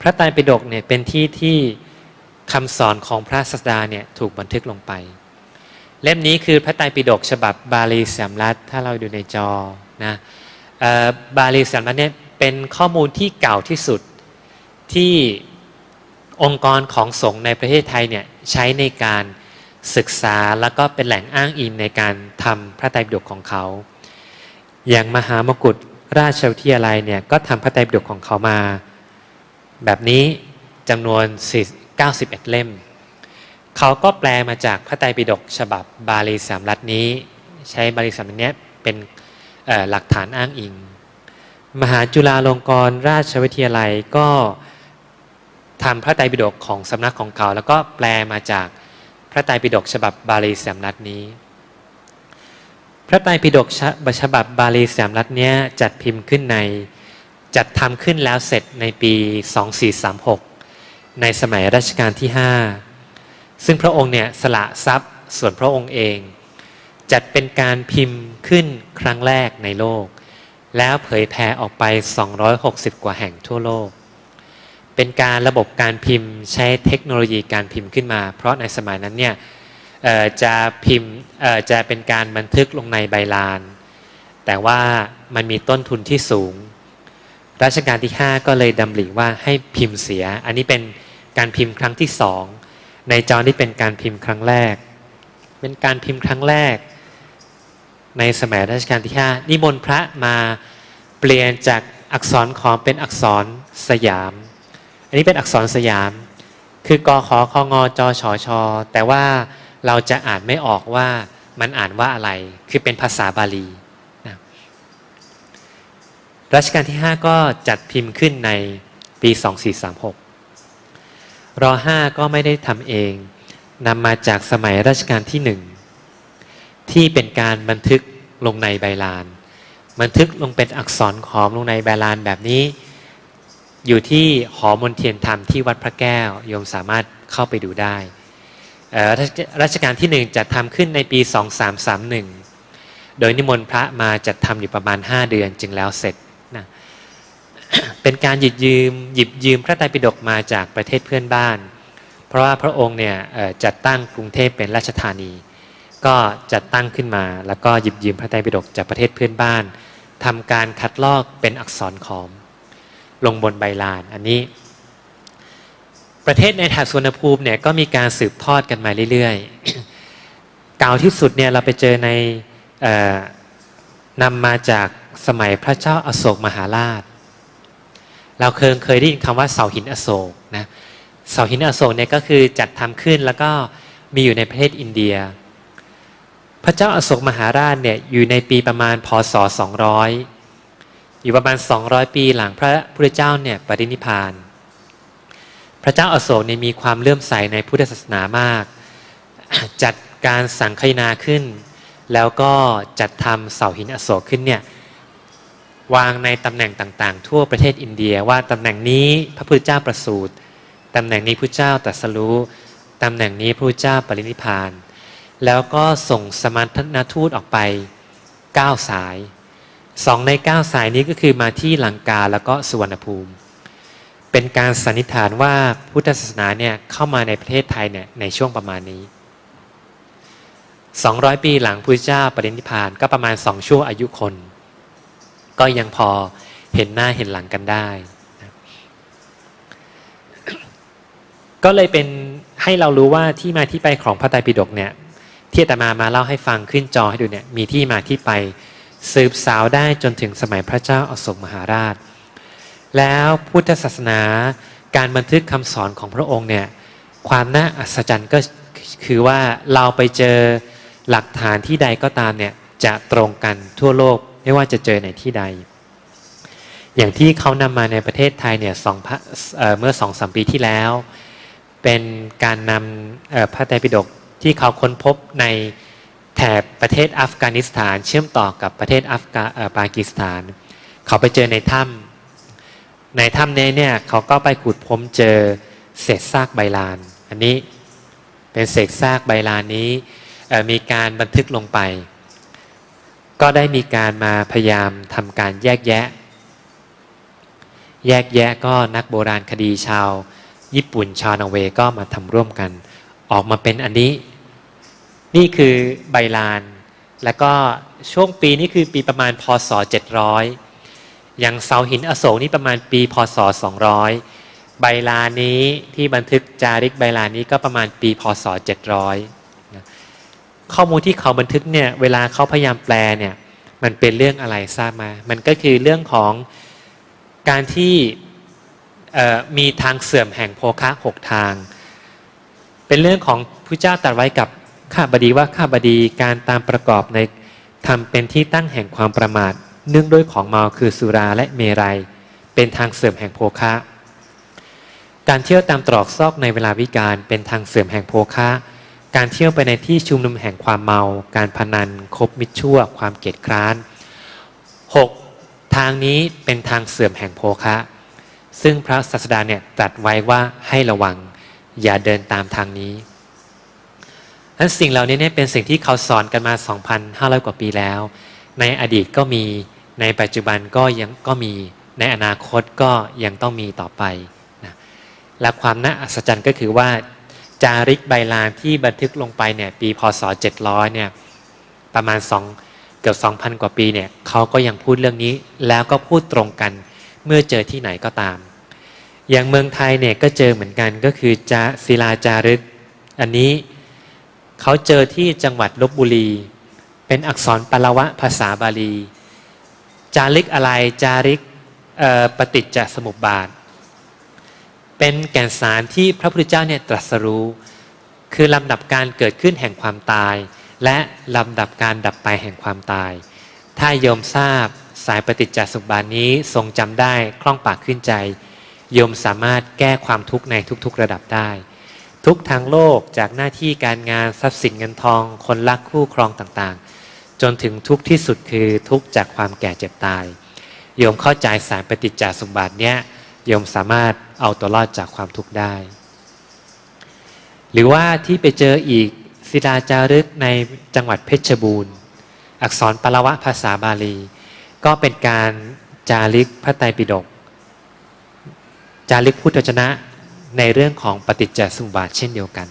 พระไตรปิฎกเนี่ยเป็นที่ที่คำสอนของพระศาสดาเนี่ยถูกบันทึกลงไป เล่มนี้คือพระไตรปิฎกฉบับบาลีสามรัฐถ้าเราดูในจอนะออบาลีสามรัฐเนี่ยเป็นข้อมูลที่เก่าที่สุดที่องค์กรของสงฆ์ในประเทศไทยเนี่ยใช้ในการศึกษาแล้วก็เป็นแหล่งอ้างอิงในการทำพระไตรปิฎกของเขา อย่างมหามกุฏราชวิทยาลัยเนี่ยก็ทำพระไตรปิฎกของเขามา แบบนี้จำนวน 91 เล่ม เขาก็แปลมาจากพระไตรปิฎกฉบับบาลีสามรัฐนี้ ใช้บาลีสามรัฐนี้เป็นหลักฐานอ้างอิง มหาจุฬาลงกรณราชวิทยาลัยก็ทำพระไตรปิฎกของสำนักของเขา แล้วก็แปลมาจากพระไตรปิฎกฉบับบาลีสามรัฐนี้ พระไตรปิฎกฉบับฉบับาลีสามรัฐนี้จัดพิมพ์ขึ้นใน จัดทำขึ้นแล้วเสร็จในปี 2436 ในสมัยรัชกาลที่ 5 ซึ่งพระองค์เนี่ยสละทรัพย์ส่วนพระองค์เอง จัดเป็นการพิมพ์ขึ้นครั้งแรกในโลก แล้วเผยแผ่ออกไป 260 กว่าแห่งทั่วโลก เป็นการระบบการพิมพ์ใช้เทคโนโลยีการพิมพ์ขึ้นมา เพราะในสมัยนั้นเนี่ยจะพิมพ์จะเป็นการบันทึกลงในใบลาน แต่ว่ามันมีต้นทุนที่สูง รัชกาลที่ 5 ก็เลยดำริว่าให้พิมพ์เสีย อันนี้เป็นการพิมพ์ครั้งที่สองในจอนี่เป็นการพิมพ์ครั้งแรก เป็นการพิมพ์ครั้งแรก ในสมัยรัชกาลที่ 5 นิมนต์พระมาเปลี่ยนจากอักษรขอมเป็นอักษรสยาม อันนี้เป็นอักษรสยาม คือกอขอคองอจอชอชอแต่ว่าเราจะอ่านไม่ออกว่ามันอ่านว่าอะไร คือเป็นภาษาบาลี รัชกาลที่ 5 ก็จัดพิมพ์ขึ้นในปี 2436 รอ 5 ก็ไม่ได้ทำเองนำมาจากสมัยรัชกาลที่ 1 ที่เป็นการบันทึกลงในใบลาน บันทึกลงเป็นอักษรขอมลงในใบลานแบบนี้ อยู่ที่หอมนเทียนธรรมที่วัดพระแก้วโยมสามารถเข้าไปดูได้รัชกาลที่หนึ่งจัดทำขึ้นในปี 2331 โดยนิมนต์พระมาจัดทำอยู่ประมาณ 5 เดือนจึงแล้วเสร็จ เป็นการหยิบยืมหยิบยืมพระไตรปิฎกมาจากประเทศเพื่อนบ้าน เพราะว่าพระองค์เนี่ยจัดตั้งกรุงเทพเป็นราชธานี ก็จัดตั้งขึ้นมา แล้วก็หยิบยืมพระไตรปิฎกจากประเทศเพื่อนบ้านทำการคัดลอกเป็นอักษรขอม ลงบนใบลานอันนี้ ประเทศในแถบสุวนภูมิเนี่ยก็มีการสืบทอดกันมาเรื่อยๆเก่าที่สุดเนี่ยเราไปเจอในออนำมาจากสมัยพระเจ้าอาโศกมหาราช เราเคยเคยได้ยินคำว่าเสาหินอโศกนะเสาหินอโศกเนี่ยก็คือจัดทำขึ้นแล้วก็มีอยู่ในประเทศอินเดีย พระเจ้าอโศกมหาราชเนี่ยอยู่ในปีประมาณพศ 200 อยู่ประมาณ 200 ปีหลังพระพุทธเจ้าเนี่ยปรินิพพาน พระเจ้าอโศกเนี่ยมีความเลื่อมใสในพุทธศาสนามาก จัดการสังคายนาขึ้น แล้วก็จัดทำเสาหินอโศกขึ้นเนี่ย วางในตำแหน่งต่างๆ ทั่วประเทศอินเดียว่าตำแหน่งนี้พระพุทธเจ้าประสูติตำแหน่งนี้พระเจ้าตรัสรู้ตำแหน่งนี้พระพุทธเจ้าปรินิพาน แล้วก็ส่งสมณทูตออกไป 9 สายสองใน 9 สายนี้ก็คือมาที่ลังกาแล้วก็สุวรรณภูมิ เป็นการสันนิษฐานว่าพุทธศาสนาเนี่ยเข้ามาในประเทศไทยเนี่ยในช่วงประมาณนี้ 200 ปีหลังพุทธเจ้าปรินิพพานก็ประมาณ2ชั่วอายุคน ก็ยังพอเห็นหน้าเห็นหลังกันได้ ก็เลยเป็นให้เรารู้ว่าที่มาที่ไปของพระไตรปิฎกเนี่ยที่อาตมามาเล่าให้ฟังขึ้นจอให้ดูเนี่ยมีที่มาที่ไปสืบสาวได้จนถึงสมัยพระเจ้าอโศกมหาราช แล้วพุทธศาสนาการบันทึกคำสอนของพระองค์เนี่ยความน่าอัศจรรย์ก็คือว่าเราไปเจอหลักฐานที่ใดก็ตามเนี่ยจะตรงกันทั่วโลก ไม่ว่าจะเจอในที่ใด อย่างที่เขานำมาในประเทศไทยเนี่ยสองเเมื่อสองสามปีที่แล้ว เป็นการนำพระไตรปิฎกที่เขาค้นพบในแถบประเทศอัฟกานิสถาน เชื่อมต่อกับประเทศอัฟกาปากีสถาน เขาไปเจอในถ้ำในถ้ำนี้เนี่ยเขาก็ไปขุดพบเจอเศษซากใบลาน อันนี้เป็นเศษซากใบลานนี้มีการบันทึกลงไป ก็ได้มีการมาพยายามทำการแยกแยะ แยกแยะก็นักโบราณคดีชาว ญี่ปุ่นชาวนอร์เวย์ก็มาทำร่วมกัน ออกมาเป็นอันนี้ นี่คือใบลาน แล้วก็ช่วงปีนี้คือปีประมาณพศ 700 อย่างเสาหินอโศกนี่ประมาณปีพศ 200 ใบลานนี้ที่บันทึกจาริกใบลานนี้ก็ประมาณปีพศ 700 ข้อมูลที่เขาบันทึกเนี่ยเวลาเขาพยายามแปลเนี่ยมันเป็นเรื่องอะไรทราบมา มันก็คือเรื่องของการที่มีทางเสื่อมแห่งโภคะหกทาง เป็นเรื่องของพระเจ้าตรัสไว้กับข้าบดีว่าข้าบดีการตามประกอบในทำเป็นที่ตั้งแห่งความประมาท เนื่องด้วยของเมาคือสุราและเมรัยเป็นทางเสื่อมแห่งโภคะ การเที่ยวตามตรอกซอกในเวลาวิกาลเป็นทางเสื่อมแห่งโภคะ การเที่ยวไปในที่ชุมนุมแห่งความเมา การพนัน คบมิตรชั่ว ความเกียจคร้าน 6. ทางนี้เป็นทางเสื่อมแห่งโภคะ ซึ่งพระศาสดาเนี่ยตรัสไว้ว่าให้ระวัง อย่าเดินตามทางนี้นั้นสิ่งเหล่านี้เนี่ยเป็นสิ่งที่เขาสอนกันมา 2,500 กว่าปีแล้ว ในอดีตก็มี ในปัจจุบันก็ยังก็มี ในอนาคตก็ยังต้องมีต่อไปนะและความน่าอัศจรรย์ก็คือว่า จาริกใบลานที่บันทึกลงไปเนี่ยปีพศ 700เนี่ยประมาณ2เกือบ2,000 กว่าปีเนี่ยเขาก็ยังพูดเรื่องนี้แล้วก็พูดตรงกันเมื่อเจอที่ไหนก็ตาม อย่างเมืองไทยเนี่ยก็เจอเหมือนกันก็คือจาศิลาจารึก อันนี้เขาเจอที่จังหวัดลบบุรี เป็นอักษรปาละวะภาษาบาลี จาริกอะไรจาริกปฏิจจสมุปบาท เป็นแก่นสารที่พระพุทธเจ้าเนี่ยตรัสรู้ คือลำดับการเกิดขึ้นแห่งความตาย และลำดับการดับไปแห่งความตาย ถ้าโยมทราบสายปฏิจจสุบาทนี้ทรงจำได้คล่องปากขึ้นใจ โยมสามารถแก้ความทุกข์ในทุกๆระดับได้ ทุกทางโลกจากหน้าที่การงานทรัพย์สินเงินทอง คนรักคู่ครองต่างๆ จนถึงทุกข์ที่สุดคือทุกข์จากความแก่เจ็บตาย โยมเข้าใจสายปฏิจจสมบัติเนี้ย โยมสามารถเอาตัวรอดจากความทุกข์ได้ หรือว่าที่ไปเจออีกศิลาจารึกในจังหวัดเพชรบูรณ์ อักษรปาละวะภาษาบาลี ก็เป็นการจารึกพระไตรปิฎกจารึกพุทธวจนะในเรื่องของปฏิจจสมุปบาทเช่นเดียวกัน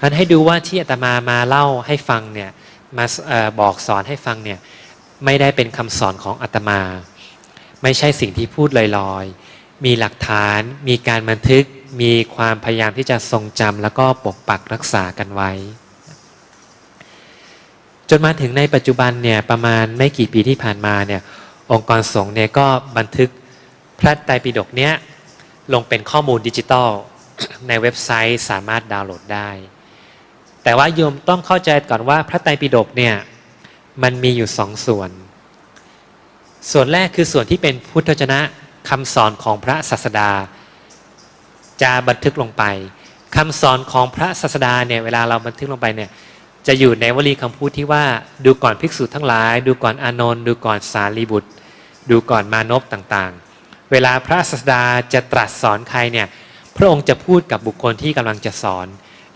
อันให้ดูว่าที่อาตมามาเล่าให้ฟังเนี่ยมาออบอกสอนให้ฟังเนี่ยไม่ได้เป็นคำสอนของอาตมา ไม่ใช่สิ่งที่พูดลอยๆ มีหลักฐาน มีการบันทึก มีความพยายามที่จะทรงจำแล้วก็ปกปักรักษากันไว้ จนมาถึงในปัจจุบันเนี่ยประมาณไม่กี่ปีที่ผ่านมาเนี่ยองค์กรสงฆ์เนี่ยก็บันทึกพระไตรปิฎกเนี้ยลงเป็นข้อมูลดิจิตอลในเว็บไซต์สามารถดาวน์โหลดได้ แต่ว่าโยมต้องเข้าใจก่อนว่าพระไตรปิฎกเนี่ยมันมีอยู่สองส่วน ส่วนแรกคือส่วนที่เป็นพุทธวจนะคำสอนของพระศาสดา จะบันทึกลงไปคำสอนของพระศาสดาเนี่ยเวลาเราบันทึกลงไปเนี่ยจะอยู่ในวลีคำพูดที่ว่าดูก่อนภิกษุทั้งหลาย ดูก่อนอานนท์ดูก่อนสารีบุตร ดูก่อนมานพต่างๆ เวลาพระศาสดาจะตรัสสอนใครเนี่ยพระองค์จะพูดกับบุคคลที่กำลังจะสอน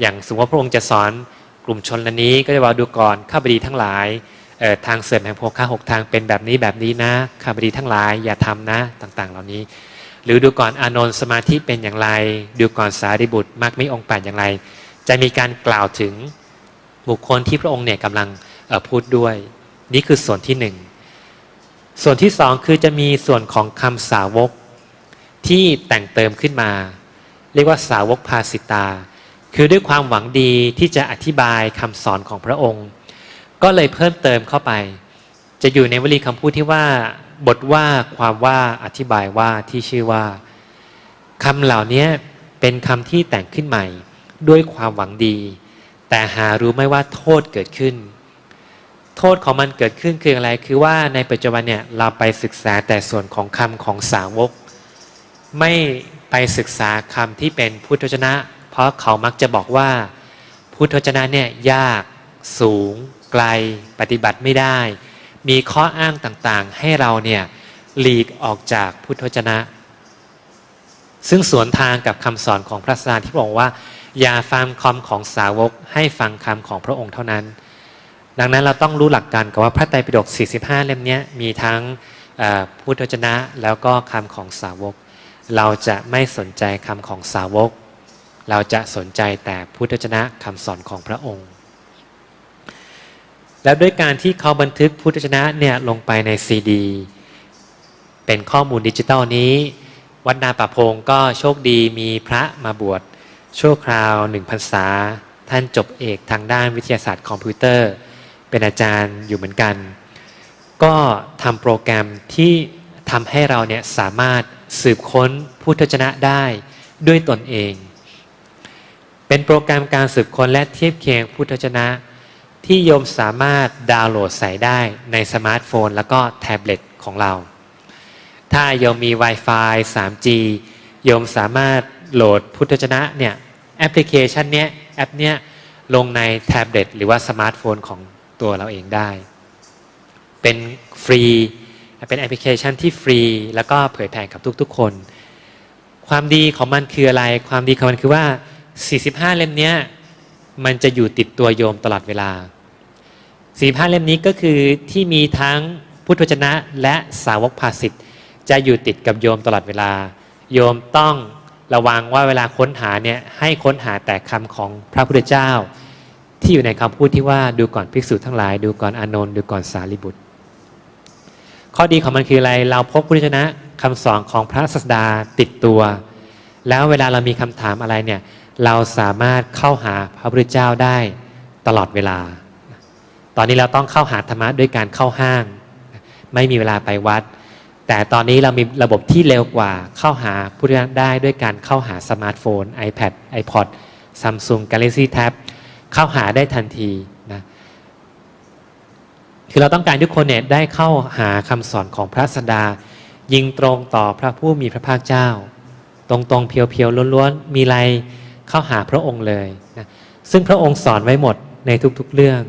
อย่างสมมติว่าพระองค์จะสอนกลุ่มชนละนี้ก็จะว่าดูก่อนข้าพดีทั้งหลาย ทางเสริมแห่งโภคะหกทางเป็นแบบนี้แบบนี้นะข้าพดีทั้งหลายอย่าทำนะต่างๆ เหล่านี้ หรือดูก่อนอานนท์สมาธิเป็นอย่างไร ดูก่อนสารีบุตรมรรคมีองค์แปดอย่างไร จะมีการกล่าวถึงบุคคลที่พระองค์เนี่ยกำลังพูดด้วย นี่คือส่วนที่หนึ่งส่วนที่สองคือจะมีส่วนของคำสาวกที่แต่งเติมขึ้นมา เรียกว่าสาวกภาสิตา คือด้วยความหวังดีที่จะอธิบายคำสอนของพระองค์ ก็เลยเพิ่มเติมเข้าไป จะอยู่ในวลีคำพูดที่ว่า บทว่าความว่าอธิบายว่าที่ชื่อว่าคำเหล่านี้เป็นคำที่แต่งขึ้นใหม่ ด้วยความหวังดี แต่หารู้ไม่ว่าโทษเกิดขึ้น โทษของมันเกิดขึ้นคืออะไรคือว่าในปัจจุบันเนี่ยเราไปศึกษาแต่ส่วนของคำของสาวก ไม่ไปศึกษาคำที่เป็นพุทธวจนะ เพราะเขามักจะบอกว่า พุทธวจนะเนี่ยยากสูง ไกลปฏิบัติไม่ได้ มีข้ออ้างต่างๆ ให้เราเนี่ยหลีกออกจากพุทธจนะ ซึ่งสวนทางกับคำสอนของพระศาสดาที่บอกว่า อย่าฟังคำของสาวกให้ฟังคำของพระองค์เท่านั้น ดังนั้นเราต้องรู้หลักการกับว่าพระไตรปิฎก45 เล่มนี้มีทั้งพุทธจนะแล้วก็คำของสาวก เราจะไม่สนใจคำของสาวก เราจะสนใจแต่พุทธจนะคำสอนของพระองค์ แล้วด้วยการที่เขาบันทึกพุทธวจนะเนี่ยลงไปในซีดี เป็นข้อมูลดิจิตอลนี้ วัดนาป่าพงก็โชคดีมีพระมาบวชชั่วคราวหนึ่งพรรษา ท่านจบเอกทางด้านวิทยาศาสตร์คอมพิวเตอร์ เป็นอาจารย์อยู่เหมือนกัน ก็ทำโปรแกรมที่ทำให้เราเนี่ยสามารถสืบค้นพุทธวจนะได้ด้วยตนเอง เป็นโปรแกรมการสืบค้นและเทียบเคียงพุทธวจนะ ที่โยมสามารถดาวน์โหลดใส่ได้ในสมาร์ทโฟน แล้วก็แท็บเล็ตของเรา ถ้าโยมมี Wi-Fi 3G โยมสามารถโหลดพุทธวจนะเนี่ยแอปพลิเคชันเนี้ยแอปเนี้ยลงในแท็บเล็ตหรือว่าสมาร์ทโฟนของตัวเราเองได้ เป็นฟรี เป็นแอปพลิเคชันที่ฟรี แล้วก็เผยแผ่กับทุกๆคน ความดีของมันคืออะไร ความดีของมันคือว่า 45 เล่มเนี้ย มันจะอยู่ติดตัวโยมตลอดเวลา45เล่มนี้ก็คือที่มีทั้งพุทธวจนะและสาวกภาสิทธิ์จะอยู่ติดกับโยมตลอดเวลา โยมต้องระวังว่าเวลาค้นหาเนี่ยให้ค้นหาแต่คำของพระพุทธเจ้า ที่อยู่ในคำพูดที่ว่าดูก่อนภิกษุทั้งหลาย ดูก่อนอานนท์ดูก่อนสารีบุตร ข้อดีของมันคืออะไรเราพบพุทธวจนะคำสอนของพระศาสดาติดตัว แล้วเวลาเรามีคำถามอะไรเนี่ย เราสามารถเข้าหาพระพุทธเจ้าได้ตลอดเวลา ตอนนี้เราต้องเข้าหาธรรมะด้วยการเข้าห้าง ไม่มีเวลาไปวัด แต่ตอนนี้เรามีระบบที่เร็วกว่าเข้าหาพุทธวจนะได้ด้วยการเข้าหาสมาร์ทโฟน iPad iPod Samsung Galaxy Tab เข้าหาได้ทันทีนะคือเราต้องการทุกคนเนี่ยได้เข้าหาคำสอนของพระสดา ยิงตรงต่อพระผู้มีพระภาคเจ้า ตรงๆเพียวๆล้วนๆมีอะไร เข้าหาพระองค์เลยนะซึ่งพระองค์สอนไว้หมดในทุกๆเรื่อง